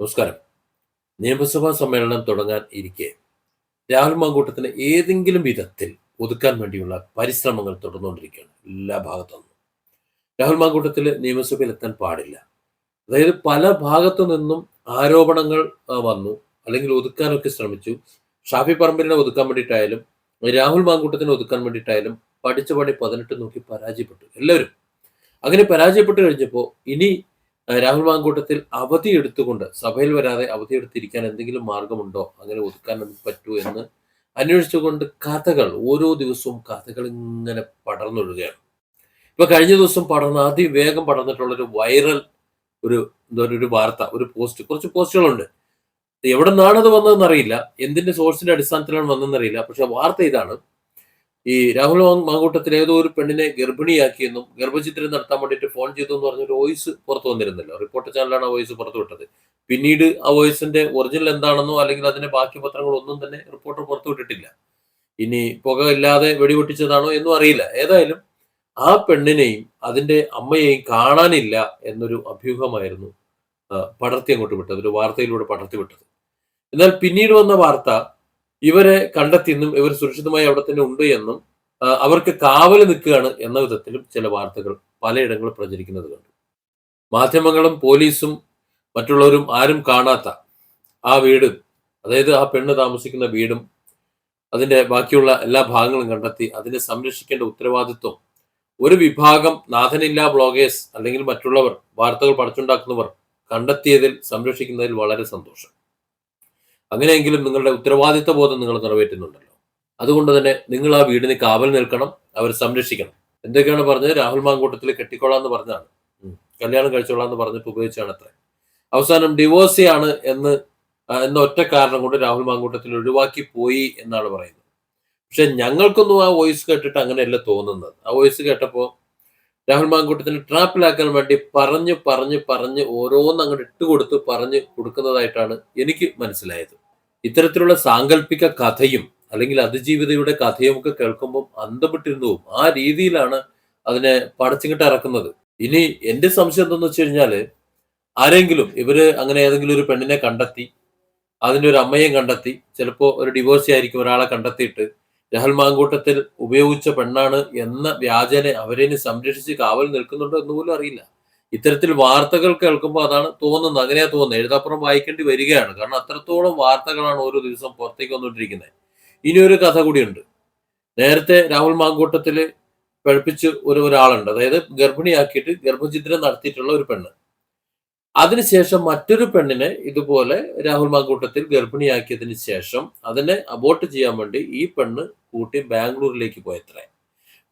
നമസ്കാരം. നിയമസഭാ സമ്മേളനം തുടങ്ങാൻ ഇരിക്കെ. രാഹുൽ മാങ്കൂട്ടത്തിന് ഏതെങ്കിലും വിധത്തിൽ ഒതുക്കാൻ വേണ്ടിയുള്ള പരിശ്രമങ്ങൾ തുടർന്നുകൊണ്ടിരിക്കുകയാണ്. എല്ലാ ഭാഗത്തു. നിന്നും രാഹുൽ മാങ്കൂട്ടത്തിൽ നിയമസഭയിൽ എത്താൻ പാടില്ല. അതായത് പല ഭാഗത്തു നിന്നും ആരോപണങ്ങൾ വന്നു. അല്ലെങ്കിൽ ഒതുക്കാനൊക്കെ ശ്രമിച്ചു. ഷാഫി പറമ്പിലിനെ ഒതുക്കാൻ വേണ്ടിയിട്ടായാലും രാഹുൽ മാങ്കൂട്ടത്തിനെ ഒതുക്കാൻ വേണ്ടിയിട്ടായാലും പഠിച്ച പണി പതിനെട്ട് നോക്കി പരാജയപ്പെട്ടു. എല്ലാവരും. അങ്ങനെ പരാജയപ്പെട്ടു കഴിഞ്ഞപ്പോൾ ഇനി രാഹുൽ മാങ്കൂട്ടത്തിൽ അവധി എടുത്തുകൊണ്ട് സഭയിൽ വരാതെ അവധി എടുത്തിരിക്കാൻ എന്തെങ്കിലും മാർഗമുണ്ടോ? അങ്ങനെ ഒതുക്കാൻ പറ്റൂ എന്ന് അന്വേഷിച്ചുകൊണ്ട് കഥകൾ ഓരോ ദിവസവും കഥകൾ ഇങ്ങനെ പടർന്നൊഴുകയാണ്. ഇപ്പൊ കഴിഞ്ഞ ദിവസം പടർന്ന അതിവേഗം പടർന്നിട്ടുള്ള ഒരു വൈറൽ ഒരു എന്താ ഒരു വാർത്ത ഒരു പോസ്റ്റ് കുറച്ച് പോസ്റ്റുകളുണ്ട്. എവിടെ നിന്നാണത് വന്നതെന്നറിയില്ല. എന്തിന്റെ സോഴ്സിന്റെ അടിസ്ഥാനത്തിലാണ് വന്നതെന്നറിയില്ല. പക്ഷെ വാർത്ത ഇതാണ്. ഈ രാഹുൽ മാങ്കൂട്ടത്തിൽ ഏതോ ഒരു പെണ്ണിനെ ഗർഭിണിയാക്കിയെന്നും ഗർഭചിത്രം നടത്താൻ വേണ്ടിയിട്ട് ഫോൺ ചെയ്തു എന്ന് പറഞ്ഞൊരു വോയിസ് പുറത്തു വന്നിരുന്നല്ലോ. റിപ്പോർട്ടർ ചാനലാണ് ആ വോയിസ് പുറത്തുവിട്ടത് പിന്നീട് ആ വോയിസിന്റെ ഒറിജിനൽ എന്താണെന്നോ അല്ലെങ്കിൽ അതിന്റെ ബാക്കി പത്രങ്ങളൊന്നും തന്നെ റിപ്പോർട്ടർ പുറത്തുവിട്ടിട്ടില്ല ഇനി പുക ഇല്ലാതെ വെടിപൊട്ടിച്ചതാണോ എന്നും അറിയില്ല. ഏതായാലും ആ പെണ്ണിനെയും അതിന്റെ അമ്മയെയും കാണാനില്ല എന്നൊരു അഭ്യൂഹമായിരുന്നു പടർത്തി അങ്ങോട്ട് വിട്ടത്. ഒരു വാർത്തയിലൂടെ പടർത്തി വിട്ടത്. എന്നാൽ പിന്നീട് വന്ന വാർത്ത ഇവരെ കണ്ടെത്തിയെന്നും ഇവർ സുരക്ഷിതമായി അവിടെ തന്നെ ഉണ്ട് എന്നും അവർക്ക് കാവൽ നിൽക്കുകയാണ് എന്ന വിധത്തിലും ചില വാർത്തകൾ പലയിടങ്ങളിൽ പ്രചരിക്കുന്നത് കണ്ടു. മാധ്യമങ്ങളും പോലീസും മറ്റുള്ളവരും ആരും കാണാത്ത ആ വീട് അതായത് ആ പെണ്ണ് താമസിക്കുന്ന വീടും അതിന്റെ ബാക്കിയുള്ള എല്ലാ ഭാഗങ്ങളും കണ്ടെത്തി അതിനെ സംരക്ഷിക്കേണ്ട ഉത്തരവാദിത്വം ഒരു വിഭാഗം നാഥനില്ല ബ്ലോഗേഴ്സ് അല്ലെങ്കിൽ മറ്റുള്ളവർ വാർത്തകൾ പഠിച്ചുണ്ടാക്കുന്നവർ കണ്ടെത്തിയതിൽ സംരക്ഷിക്കുന്നതിൽ വളരെ സന്തോഷം. അങ്ങനെയെങ്കിലും നിങ്ങളുടെ ഉത്തരവാദിത്വ ബോധം നിങ്ങൾ നിറവേറ്റുന്നുണ്ടല്ലോ. അതുകൊണ്ട് തന്നെ നിങ്ങൾ ആ വീടിന് കാവൽ നിൽക്കണം അവരെ സംരക്ഷിക്കണം. എന്തൊക്കെയാണ് പറഞ്ഞത്? രാഹുൽ മാങ്കൂട്ടത്തിൽ കെട്ടിക്കൊള്ളാം എന്ന് പറഞ്ഞാണ് കല്യാണം കഴിച്ചോളാം എന്ന് പറഞ്ഞിട്ട് ഉപയോഗിച്ചാണ് അത്ര അവസാനം ഡിവോഴ്സിയാണ് എന്ന് എന്ന ഒറ്റ കാരണം കൊണ്ട് രാഹുൽ മാങ്കൂട്ടത്തിൽ ഒഴിവാക്കി പോയി എന്നാണ് പറയുന്നത്. പക്ഷെ ഞങ്ങൾക്കൊന്നും ആ വോയിസ് കേട്ടിട്ട് അങ്ങനെയല്ല തോന്നുന്നത്. ആ വോയിസ് കേട്ടപ്പോൾ രാഹുൽ മാങ്കൂട്ടത്തിന് ട്രാപ്പിലാക്കാൻ വേണ്ടി പറഞ്ഞു പറഞ്ഞു പറഞ്ഞ് ഓരോന്ന് അങ്ങോട്ട് ഇട്ടുകൊടുത്ത് പറഞ്ഞ് കൊടുക്കുന്നതായിട്ടാണ് എനിക്ക് മനസ്സിലായത്. ഇത്തരത്തിലുള്ള സാങ്കല്പിക കഥയും അല്ലെങ്കിൽ അതിജീവിതയുടെ കഥയും ഒക്കെ കേൾക്കുമ്പോൾ അന്തപ്പെട്ടിരുന്നു ആ രീതിയിലാണ് അതിനെ പടച്ചിങ്ങിട്ട് ഇറക്കുന്നത്. ഇനി എന്റെ സംശയം എന്തെന്ന് വെച്ച് കഴിഞ്ഞാൽ ആരെങ്കിലും ഇവർ അങ്ങനെ ഏതെങ്കിലും ഒരു പെണ്ണിനെ കണ്ടെത്തി അതിന്റെ ഒരു അമ്മയെ കണ്ടെത്തി ചിലപ്പോ ഒരു ഡിവോഴ്സി ആയിരിക്കും ഒരാളെ കണ്ടെത്തിയിട്ട് രാഹുൽ മാങ്കൂട്ടത്തിൽ ഉപയോഗിച്ച പെണ്ണാണ് എന്ന വ്യാജനെ അവരെ ഇനി സംരക്ഷിച്ച് കാവൽ നിൽക്കുന്നുണ്ടോ എന്ന് പോലും അറിയില്ല. ഇത്തരത്തിൽ വാർത്തകൾ കേൾക്കുമ്പോൾ അതാണ് തോന്നുന്നത്. അങ്ങനെയാ തോന്നുന്നത്. എഴുതാപ്പുറം വായിക്കേണ്ടി വരികയാണ്. കാരണം അത്രത്തോളം വാർത്തകളാണ് ഓരോ ദിവസം പുറത്തേക്ക് വന്നുകൊണ്ടിരിക്കുന്നത്. ഇനിയൊരു കഥ കൂടിയുണ്ട്. നേരത്തെ രാഹുൽ മാങ്കൂട്ടത്തിൽ പഴിപ്പിച്ച് ഒരു ഒരാളുണ്ട്. അതായത് ഗർഭിണിയാക്കിയിട്ട് ഗർഭചിത്രം നടത്തിയിട്ടുള്ള ഒരു പെണ്ണ്. അതിനുശേഷം മറ്റൊരു പെണ്ണിനെ ഇതുപോലെ രാഹുൽ മാങ്കൂട്ടത്തിൽ ഗർഭിണിയാക്കിയതിന് ശേഷം അതിനെ അബോർട്ട് ചെയ്യാൻ വേണ്ടി ഈ പെണ്ണ് കൂട്ടി ബാംഗ്ലൂരിലേക്ക് പോയത്രേ.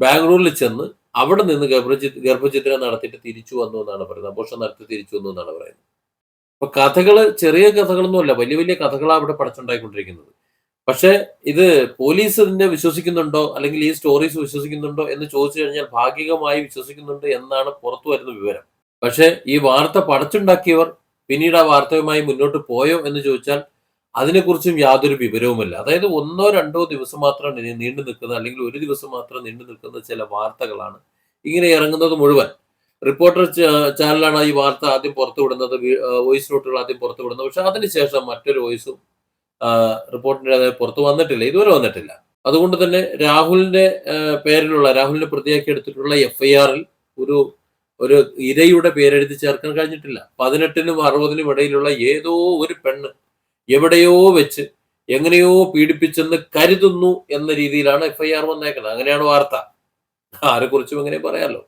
ബാംഗ്ലൂരിൽ ചെന്ന് അവിടെ നിന്ന് ഗർഭചി ഗർഭചിത്രം നടത്തിയിട്ട് തിരിച്ചു വന്നു എന്നാണ് പറയുന്നത്. അബോർഷൻ നടത്തി തിരിച്ചു വന്നു എന്നാണ് പറയുന്നത്. അപ്പൊ കഥകൾ ചെറിയ കഥകളൊന്നും അല്ല വലിയ വലിയ കഥകളാണ് അവിടെ പഠിച്ചുണ്ടായിക്കൊണ്ടിരിക്കുന്നത് പക്ഷെ ഇത് പോലീസ് ഇതിനെ വിശ്വസിക്കുന്നുണ്ടോ? അല്ലെങ്കിൽ ഈ സ്റ്റോറീസ് വിശ്വസിക്കുന്നുണ്ടോ എന്ന് ചോദിച്ചു കഴിഞ്ഞാൽ ഭാഗികമായി വിശ്വസിക്കുന്നുണ്ട് എന്നാണ് പുറത്തു വരുന്ന വിവരം. പക്ഷെ ഈ വാർത്ത പടച്ചുണ്ടാക്കിയവർ പിന്നീട് ആ വാർത്തയുമായി മുന്നോട്ട് പോയോ എന്ന് ചോദിച്ചാൽ അതിനെക്കുറിച്ചും യാതൊരു വിവരവുമില്ല. അതായത് ഒന്നോ രണ്ടോ ദിവസം മാത്രം നീണ്ടു നിൽക്കുന്ന അല്ലെങ്കിൽ ഒരു ദിവസം മാത്രം നീണ്ടു നിൽക്കുന്ന ചില വാർത്തകളാണ് ഇങ്ങനെ ഇറങ്ങുന്നത് മുഴുവൻ. റിപ്പോർട്ടർ ചാനലാണ് ഈ വാർത്ത ആദ്യം പുറത്തു വിടുന്നത്. വി- ആ, വോയിസ് നോട്ടുകൾ ആദ്യം പുറത്തുവിടുന്നത് പക്ഷെ അതിനുശേഷം മറ്റൊരു വോയിസും റിപ്പോർട്ടിന്റെ പുറത്തു വന്നിട്ടില്ല. ഇതുവരെ വന്നിട്ടില്ല. അതുകൊണ്ട് തന്നെ രാഹുലിന്റെ പേരിലുള്ള രാഹുലിനെ പ്രതിയാക്കി എടുത്തിട്ടുള്ള എഫ്ഐആറിൽ ഒരു ഒരു ഇരയുടെ പേരെഴുതി ചേർക്കാൻ കഴിഞ്ഞിട്ടില്ല. പതിനെട്ടിനും അറുപതിനും ഇടയിലുള്ള ഏതോ ഒരു പെണ്ണ് എവിടെയോ വെച്ച് എങ്ങനെയോ പീഡിപ്പിച്ചെന്ന് കരുതുന്നു എന്ന രീതിയിലാണ് എഫ്ഐആർ വന്നേക്കുന്നത്. അങ്ങനെയാണ് വാർത്ത. ആരെക്കുറിച്ചും എങ്ങനെ പറയാമല്ലോ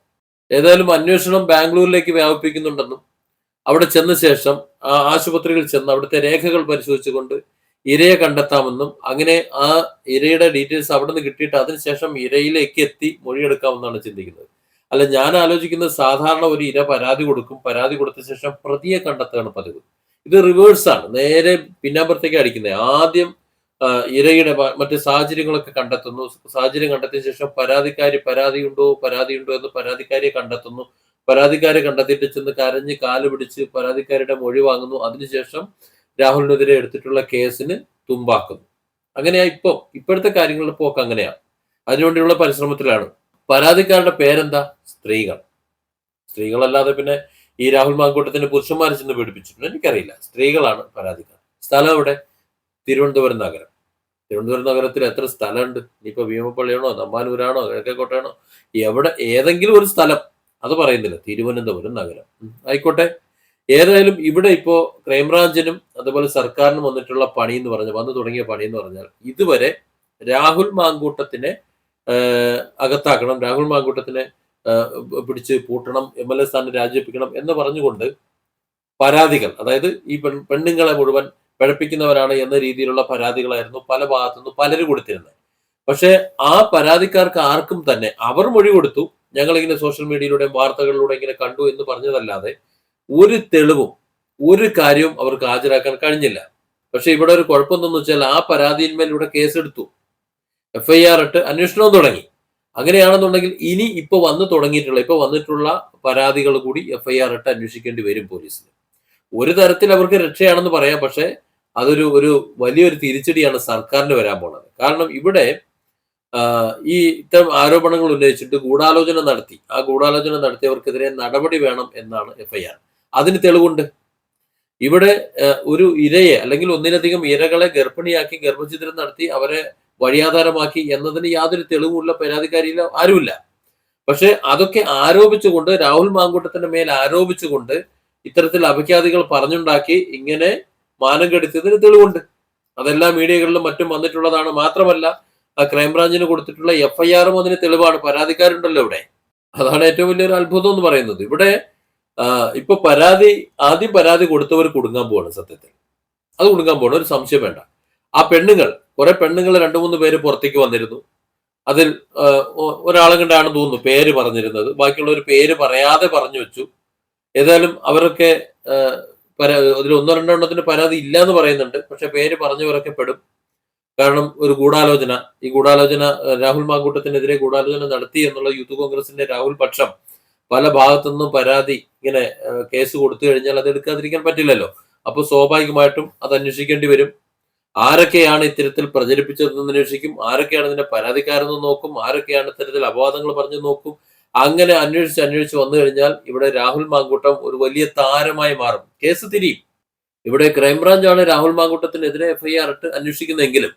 ഏതായാലും അന്വേഷണം ബാംഗ്ലൂരിലേക്ക് വ്യാപിപ്പിക്കുന്നുണ്ടെന്നും അവിടെ ചെന്ന ശേഷം ആശുപത്രിയിൽ ചെന്ന് അവിടുത്തെ രേഖകൾ പരിശോധിച്ചുകൊണ്ട് ഇരയെ കണ്ടെത്താമെന്നും അങ്ങനെ ആ ഇരയുടെ ഡീറ്റെയിൽസ് അവിടെ നിന്ന് കിട്ടിയിട്ട് അതിനുശേഷം ഇരയിലേക്ക് എത്തി മൊഴിയെടുക്കാമെന്നാണ് ചിന്തിക്കുന്നത്. അല്ല ഞാൻ ആലോചിക്കുന്നത് സാധാരണ ഒരു ഇര പരാതി കൊടുക്കും പരാതി കൊടുത്ത ശേഷം പ്രതിയെ കണ്ടെത്തുകയാണ് പതിവ്. ഇത് റിവേഴ്സാണ് നേരെ പിന്നാമ്പുറത്തേക്ക് അടിക്കുന്നത് ആദ്യം ഇരയുടെ മറ്റ് സാഹചര്യങ്ങളൊക്കെ കണ്ടെത്തുന്നു. സാഹചര്യം കണ്ടെത്തിയ ശേഷം പരാതിക്കാരി പരാതിയുണ്ടോ പരാതിയുണ്ടോ എന്ന് പരാതിക്കാരിയെ കണ്ടെത്തുന്നു. പരാതിക്കാരെ കണ്ടെത്തിയിട്ട് ചെന്ന് കരഞ്ഞ് കാൽ പിടിച്ച് പരാതിക്കാരുടെ മൊഴി വാങ്ങുന്നു. അതിനുശേഷം രാഹുലിനെതിരെ എടുത്തിട്ടുള്ള കേസിന് തുമ്പാക്കുന്നു. അങ്ങനെയാ ഇപ്പൊ. ഇപ്പോഴത്തെ കാര്യങ്ങളുടെ പോക്ക് അങ്ങനെയാ. അതിനുവേണ്ടിയുള്ള പരിശ്രമത്തിലാണ്. പരാതിക്കാരുടെ പേരെന്താ? സ്ത്രീകൾ. സ്ത്രീകളല്ലാതെ പിന്നെ ഈ രാഹുൽ മാങ്കൂട്ടത്തിന്റെ പുരുഷന്മാരെ ചെന്ന് പീഡിപ്പിച്ചിട്ടുണ്ട് എനിക്കറിയില്ല. സ്ത്രീകളാണ് പരാതിക്കാർ സ്ഥലം എവിടെ? തിരുവനന്തപുരം നഗരം. തിരുവനന്തപുരം നഗരത്തിൽ എത്ര സ്ഥലമുണ്ട്? ഇനിയിപ്പോ ഭീമപ്പള്ളിയാണോ തമ്പാനൂരാണോ കിഴക്കേക്കോട്ടയാണോ? എവിടെ ഏതെങ്കിലും ഒരു സ്ഥലം. അത് പറയുന്നില്ല. തിരുവനന്തപുരം നഗരം. ആയിക്കോട്ടെ. ഏതായാലും ഇവിടെ ഇപ്പോ ക്രൈംബ്രാഞ്ചിനും അതുപോലെ സർക്കാരിനും വന്നിട്ടുള്ള പണി എന്ന് പറഞ്ഞാൽ വന്നു തുടങ്ങിയ പണി എന്ന് പറഞ്ഞാൽ ഇതുവരെ രാഹുൽ മാങ്കൂട്ടത്തിനെ അകത്താക്കണം. രാഹുൽ മാങ്കൂട്ടത്തിനെ പിടിച്ച് പൂട്ടണം എം എൽ എ സ്ഥാനം രാജിവെപ്പിക്കണം എന്ന് പറഞ്ഞുകൊണ്ട് പരാതികൾ അതായത് ഈ പെൺ പെണ്ണുങ്ങളെ മുഴുവൻ പഴപ്പിക്കുന്നവരാണ് എന്ന രീതിയിലുള്ള പരാതികളായിരുന്നു പല ഭാഗത്തുനിന്നും പലരും കൊടുത്തിരുന്നത്. പക്ഷേ ആ പരാതിക്കാർക്ക് ആർക്കും തന്നെ അവർ മൊഴി കൊടുത്തു. ഞങ്ങളിങ്ങനെ സോഷ്യൽ മീഡിയയിലൂടെ വാർത്തകളിലൂടെ ഇങ്ങനെ കണ്ടു എന്ന് പറഞ്ഞതല്ലാതെ ഒരു തെളിവും ഒരു കാര്യവും അവർക്ക് ഹാജരാക്കാൻ കഴിഞ്ഞില്ല. പക്ഷെ ഇവിടെ ഒരു കുഴപ്പമെന്തെന്ന് വെച്ചാൽ ആ പരാതിയിന്മേൽ കേസെടുത്തു. എഫ്ഐആർ ഇട്ട് അന്വേഷണവും തുടങ്ങി. അങ്ങനെയാണെന്നുണ്ടെങ്കിൽ ഇനി ഇപ്പൊ വന്നു തുടങ്ങിയിട്ടുള്ള ഇപ്പൊ വന്നിട്ടുള്ള പരാതികൾ കൂടി എഫ് ഐ ആർ ഇട്ട് അന്വേഷിക്കേണ്ടി വരും പോലീസിന്. ഒരു തരത്തിൽ അവർക്ക് രക്ഷയാണെന്ന് പറയാം പക്ഷെ അതൊരു ഒരു വലിയൊരു തിരിച്ചടിയാണ് സർക്കാരിന് വരാൻ പോണത്. കാരണം ഇവിടെ ഈ ഇത്തരം ആരോപണങ്ങൾ ഉന്നയിച്ചിട്ട് ഗൂഢാലോചന നടത്തി. ആ ഗൂഢാലോചന നടത്തിയവർക്കെതിരെ നടപടി വേണം എന്നാണ് എഫ്ഐആർ അതിന് തെളിവുണ്ട്. ഇവിടെ ഒരു ഇരയെ അല്ലെങ്കിൽ ഒന്നിലധികം ഇരകളെ ഗർഭിണിയാക്കി ഗർഭഛിദ്രം നടത്തി അവരെ വഴിയാധാരമാക്കി എന്നതിന് യാതൊരു തെളിവുമുള്ള പരാതിക്കാരിയില്ല ആരുമില്ല. പക്ഷെ അതൊക്കെ ആരോപിച്ചുകൊണ്ട് രാഹുൽ മാങ്കൂട്ടത്തിന്റെ മേൽ ആരോപിച്ചുകൊണ്ട് ഇത്തരത്തിൽ അപഖ്യാതികൾ പറഞ്ഞുണ്ടാക്കി ഇങ്ങനെ മാനം കെടുത്തിയതിന് തെളിവുണ്ട്. അതെല്ലാം മീഡിയകളിലും മറ്റും വന്നിട്ടുള്ളതാണ്. മാത്രമല്ല ആ ക്രൈംബ്രാഞ്ചിന് കൊടുത്തിട്ടുള്ള എഫ്ഐആറും അതിന് തെളിവാണ്. പരാതിക്കാരുണ്ടല്ലോ ഇവിടെ. അതാണ് ഏറ്റവും വലിയൊരു അത്ഭുതം എന്ന് പറയുന്നത്. ഇവിടെ ഇപ്പൊ പരാതി ആദ്യം പരാതി കൊടുത്തവർ കുടുങ്ങാൻ പോവാണ് സത്യത്തിൽ. അത് കുടുങ്ങാൻ പോകണം ഒരു സംശയം വേണ്ട. ആ പെണ്ണുങ്ങൾ കുറെ പെണ്ണുങ്ങൾ രണ്ടു മൂന്ന് പേര് പുറത്തേക്ക് വന്നിരുന്നു. അതിൽ ഒരാളെ കണ്ടാണ് തോന്നുന്നു പേര് പറഞ്ഞിരുന്നത്. ബാക്കിയുള്ളവർ പേര് പറയാതെ പറഞ്ഞു വെച്ചു. ഏതായാലും അവരൊക്കെ അതിൽ ഒന്നോ രണ്ടോ എണ്ണത്തിന് പരാതി ഇല്ല എന്ന് പറയുന്നുണ്ട്. പക്ഷെ പേര് പറഞ്ഞവരൊക്കെ പെടും. കാരണം ഒരു ഗൂഢാലോചന. ഈ ഗൂഢാലോചന രാഹുൽ മാങ്കൂട്ടത്തിനെതിരെ ഗൂഢാലോചന നടത്തി എന്നുള്ള യൂത്ത് കോൺഗ്രസിന്റെ രാഹുൽ പക്ഷം പല ഭാഗത്തുനിന്നും പരാതി ഇങ്ങനെ കേസ് കൊടുത്തു കഴിഞ്ഞാൽ അത് എടുക്കാതിരിക്കാൻ പറ്റില്ലല്ലോ. അപ്പൊ സ്വാഭാവികമായിട്ടും അത് അന്വേഷിക്കേണ്ടി വരും. ആരൊക്കെയാണ് ഇത്തരത്തിൽ പ്രചരിപ്പിച്ചതെന്ന് അന്വേഷിക്കും ആരൊക്കെയാണ് ഇതിന്റെ പരാതിക്കാരെന്ന് നോക്കും? ആരൊക്കെയാണ് ഇത്തരത്തിൽ അപവാദങ്ങൾ പറഞ്ഞു നോക്കും? അങ്ങനെ അന്വേഷിച്ച് അന്വേഷിച്ച് വന്നു കഴിഞ്ഞാൽ ഇവിടെ രാഹുൽ മാങ്കൂട്ടം ഒരു വലിയ താരമായി മാറും. കേസ് തിരിയും. ഇവിടെ ക്രൈംബ്രാഞ്ചാണ് രാഹുൽ മാങ്കൂട്ടത്തിനെതിരെ എഫ്ഐആർ ഇട്ട് അന്വേഷിക്കുന്നതെങ്കിലും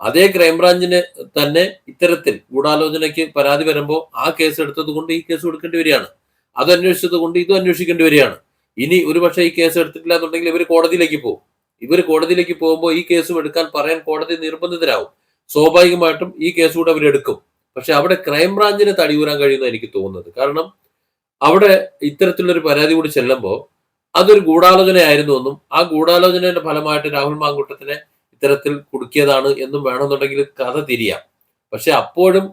അതേ ക്രൈംബ്രാഞ്ചിന് തന്നെ ഇത്തരത്തിൽ ഗൂഢാലോചനയ്ക്ക് പരാതി വരുമ്പോൾ ആ കേസ് എടുത്തത് കൊണ്ട് ഈ കേസ് കൊടുക്കേണ്ടി വരികയാണ്. അത് അന്വേഷിച്ചത് കൊണ്ട് ഇതും അന്വേഷിക്കേണ്ടി വരികയാണ്. ഇനി ഒരുപക്ഷെ ഈ കേസ് എടുത്തിട്ടില്ല എന്നുണ്ടെങ്കിൽ ഇവർ കോടതിയിലേക്ക് പോകും. ഇവർ കോടതിയിലേക്ക് പോകുമ്പോൾ ഈ കേസും എടുക്കാൻ പറയാൻ കോടതി നിർബന്ധിതരാകും സ്വാഭാവികമായിട്ടും ഈ കേസ് കൂടെ അവരെടുക്കും പക്ഷെ അവിടെ ക്രൈംബ്രാഞ്ചിന് തടിയൂരാൻ കഴിയുന്ന എനിക്ക് തോന്നുന്നത്. കാരണം അവിടെ ഇത്തരത്തിലൊരു പരാതി കൂടി ചെല്ലുമ്പോൾ അതൊരു ഗൂഢാലോചനയായിരുന്നു എന്നും ആ ഗൂഢാലോചനയുടെ ഫലമായിട്ട് രാഹുൽ മാങ്കൂട്ടത്തിനെ ഇത്തരത്തിൽ കുടുക്കിയതാണ് എന്നും വേണമെന്നുണ്ടെങ്കിൽ കഥ തിരിയാം. പക്ഷെ അപ്പോഴും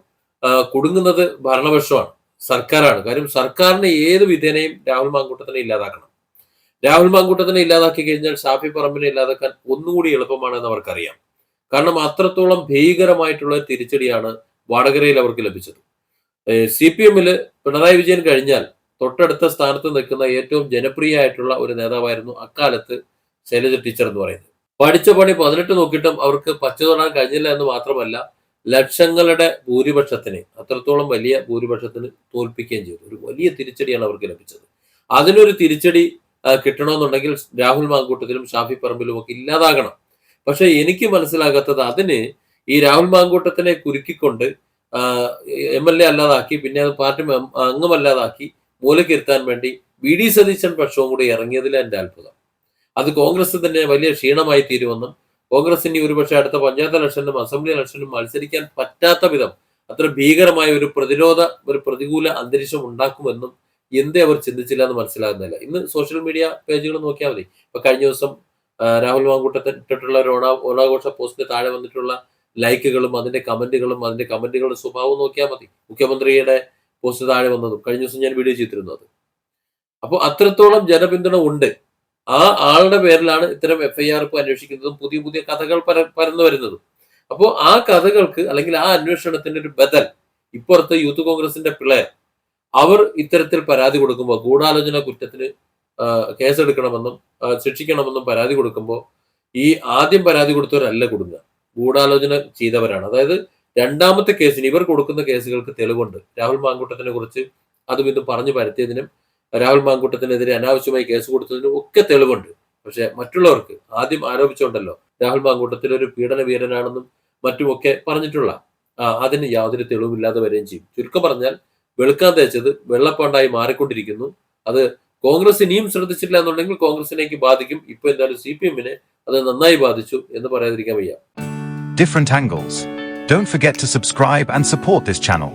കുടുങ്ങുന്നത് ഭരണപക്ഷമാണ് സർക്കാരാണ്. കാര്യം സർക്കാരിനെ ഏത് വിധേനയും രാഹുൽ മാങ്കൂട്ടത്തിനെ ഇല്ലാതാക്കണം. രാഹുൽ മാങ്കൂട്ടത്തിനെ ഇല്ലാതാക്കി കഴിഞ്ഞാൽ ഷാഫി പറമ്പിനെ ഇല്ലാതാക്കാൻ ഒന്നുകൂടി എളുപ്പമാണെന്ന് അവർക്കറിയാം. കാരണം അത്രത്തോളം ഭീകരമായിട്ടുള്ള തിരിച്ചടിയാണ് വടകരയിൽ അവർക്ക് ലഭിച്ചത്. സി പി എമ്മിൽ പിണറായി വിജയൻ കഴിഞ്ഞാൽ തൊട്ടടുത്ത സ്ഥാനത്ത് നിൽക്കുന്ന ഏറ്റവും ജനപ്രിയ ആയിട്ടുള്ള ഒരു നേതാവായിരുന്നു അക്കാലത്ത് ശൈലജ ടീച്ചർ എന്ന് പറയുന്നത്. പഠിച്ച പണി പതിനെട്ട് നോക്കിയിട്ടും അവർക്ക് പച്ച തൊടാൻ കഴിഞ്ഞില്ല എന്ന് മാത്രമല്ല ലക്ഷങ്ങളുടെ ഭൂരിപക്ഷത്തിന് അത്രത്തോളം വലിയ ഭൂരിപക്ഷത്തിന് തോൽപ്പിക്കുകയും ചെയ്തു. ഒരു വലിയ തിരിച്ചടിയാണ് അവർക്ക് ലഭിച്ചത്. അതിനൊരു തിരിച്ചടി കിട്ടണമെന്നുണ്ടെങ്കിൽ രാഹുൽ മാങ്കൂട്ടത്തിലും ഷാഫി പറമ്പിലും ഒക്കെ ഇല്ലാതാകണം. പക്ഷെ എനിക്ക് മനസ്സിലാകാത്തത് അതിന് ഈ രാഹുൽ മാങ്കൂട്ടത്തിനെ കുരുക്കിക്കൊണ്ട് എം എൽ എ അല്ലാതാക്കി പിന്നെ അത് പാർട്ടി അംഗമല്ലാതാക്കി മൂലക്കിരുത്താൻ വേണ്ടി വി ഡി സതീശൻ പക്ഷവും കൂടി ഇറങ്ങിയതിൽ എന്റെ അത്ഭുതം. അത് കോൺഗ്രസ് തന്നെ വലിയ ക്ഷീണമായി തീരുമെന്നും കോൺഗ്രസ് ഇനി ഒരുപക്ഷെ അടുത്ത പഞ്ചായത്ത് ഇലക്ഷനും അസംബ്ലി ഇലക്ഷനും മത്സരിക്കാൻ പറ്റാത്ത വിധം അത്ര ഭീകരമായ ഒരു പ്രതിരോധ ഒരു പ്രതികൂല അന്തരീക്ഷം ഉണ്ടാക്കുമെന്നും എന്തേ അവർ ചിന്തിച്ചില്ല എന്ന് മനസ്സിലാകുന്നില്ല. ഇന്ന് സോഷ്യൽ മീഡിയ പേജുകൾ നോക്കിയാൽ മതി. ഇപ്പൊ കഴിഞ്ഞ ദിവസം രാഹുൽ മാങ്കൂട്ടത്തിൽ ഇട്ടിട്ടുള്ള ഒരു ഓണ ഓണാഘോഷ പോസ്റ്റിന് താഴെ വന്നിട്ടുള്ള ലൈക്കുകളും അതിന്റെ കമന്റുകളും അതിന്റെ കമന്റുകളുടെ സ്വഭാവം നോക്കിയാൽ മതി. മുഖ്യമന്ത്രിയുടെ പോസ്റ്റ് താഴെ വന്നതും. കഴിഞ്ഞ ദിവസം ഞാൻ വീഡിയോ ചെയ്തിരുന്നു അത്. അപ്പോൾ അത്രത്തോളം ജനപിന്തുണ ഉണ്ട്. ആ ആളുടെ പേരിലാണ് ഇത്തരം എഫ്ഐആർ ഇപ്പോൾ അന്വേഷിക്കുന്നതും പുതിയ പുതിയ കഥകൾ പര പരന്നു വരുന്നതും. അപ്പോൾ ആ കഥകൾക്ക് അല്ലെങ്കിൽ ആ അന്വേഷണത്തിന്റെ ഒരു ബദൽ ഇപ്പുറത്ത് യൂത്ത് കോൺഗ്രസിന്റെ പിള്ളേർ അവർ ഇത്തരത്തിൽ പരാതി കൊടുക്കുമ്പോൾ ഗൂഢാലോചന കുറ്റത്തിന് കേസെടുക്കണമെന്നും ശിക്ഷിക്കണമെന്നും പരാതി കൊടുക്കുമ്പോൾ ഈ ആദ്യം പരാതി കൊടുത്തവരല്ല കൊടുക്കുക. ഗൂഢാലോചന ചെയ്തവരാണ്. അതായത് രണ്ടാമത്തെ കേസിന് ഇവർ കൊടുക്കുന്ന കേസുകൾക്ക് തെളിവുണ്ട്. രാഹുൽ മാങ്കൂട്ടത്തിനെ കുറിച്ച് അതും ഇതും പറഞ്ഞു പരത്തിയതിനും രാഹുൽ മാങ്കൂട്ടത്തിനെതിരെ അനാവശ്യമായി കേസ് കൊടുത്തതിനും ഒക്കെ തെളിവുണ്ട്. പക്ഷെ മറ്റുള്ളവർക്ക് ആദ്യം ആരോപിച്ചുകൊണ്ടല്ലോ രാഹുൽ മാങ്കൂട്ടത്തിൽ ഒരു പീഡന വീരനാണെന്നും മറ്റുമൊക്കെ പറഞ്ഞിട്ടുള്ള അതിന് യാതൊരു തെളിവില്ലാതെ വരികയും ചെയ്യും. ചുരുക്കം പറഞ്ഞാൽ വെളുക്കാൻ തേച്ചത് വെള്ളപ്പാണ്ടായി മാറിക്കൊണ്ടിരിക്കുന്നു. അത് കോൺഗ്രസ് ഇനിയും ശ്രദ്ധിച്ചില്ല എന്നുണ്ടെങ്കിൽ കോൺഗ്രസിനേക്ക് ബാധിക്കും. ഇപ്പൊ എന്തായാലും സി പി എമ്മിനെ അത് നന്നായി ബാധിച്ചു എന്ന് പറയാതിരിക്കാൻ വയ്യ. Different angles don't forget to subscribe and support this channel.